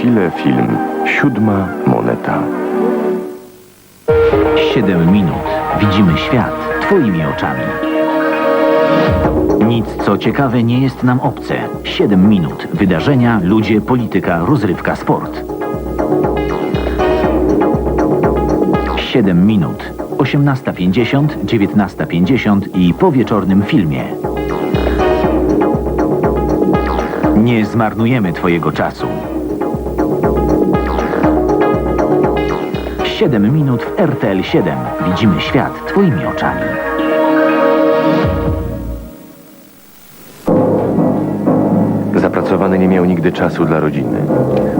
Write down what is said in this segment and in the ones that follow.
chwilę film Siódma moneta. 7 minut. Widzimy świat Twoimi oczami. Nic, co ciekawe, nie jest nam obce. 7 minut. Wydarzenia, ludzie, polityka, rozrywka, sport. 7 minut. 18.50, 19.50 i po wieczornym filmie. Nie zmarnujemy Twojego czasu. 7 minut w RTL 7. Widzimy świat Twoimi oczami. Zapracowany nie miał nigdy czasu dla rodziny.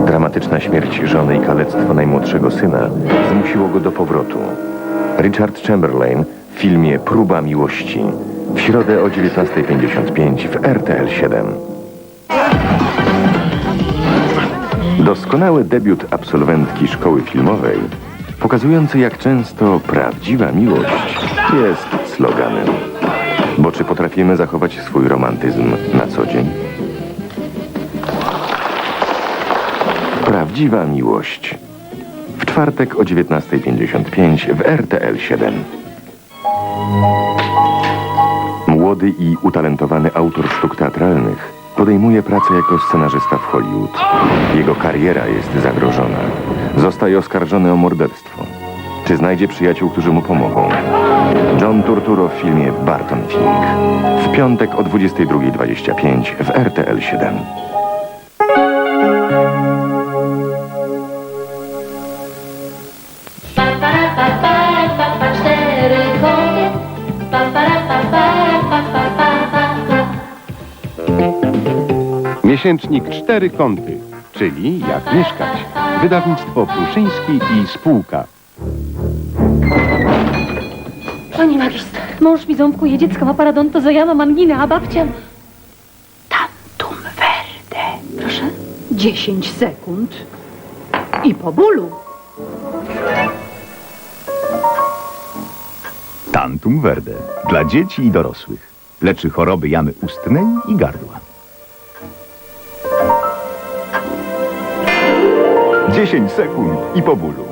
Dramatyczna śmierć żony i kalectwo najmłodszego syna zmusiło go do powrotu. Richard Chamberlain w filmie Próba miłości. W środę o 19.55 w RTL 7. Doskonały debiut absolwentki szkoły filmowej, pokazujący jak często prawdziwa miłość jest sloganem. Bo czy potrafimy zachować swój romantyzm na co dzień? Prawdziwa miłość. W czwartek o 19.55 w RTL 7. Młody i utalentowany autor sztuk teatralnych podejmuje pracę jako scenarzysta w Hollywood. Jego kariera jest zagrożona. Zostaje oskarżony o morderstwo. Czy znajdzie przyjaciół, którzy mu pomogą? John Turturro w filmie Barton Fink. W piątek o 22.25 w RTL 7. Pa, para, pa, pa, pa, pa, cztery koty. Pa, para, pa, pa, pa, pa, pa, pa, pa. Miesięcznik Cztery Kąty, czyli Jak mieszkać. Wydawnictwo Pruszyński i spółka. Pani magister, mąż mi ząbkuje, dziecko ma paradontozo, ja mam anginę, a babcia... Tantum verde. Proszę? 10 sekund i po bólu. Tantum Verde. Dla dzieci i dorosłych. Leczy choroby jamy ustnej i gardła. 10 sekund i po bólu.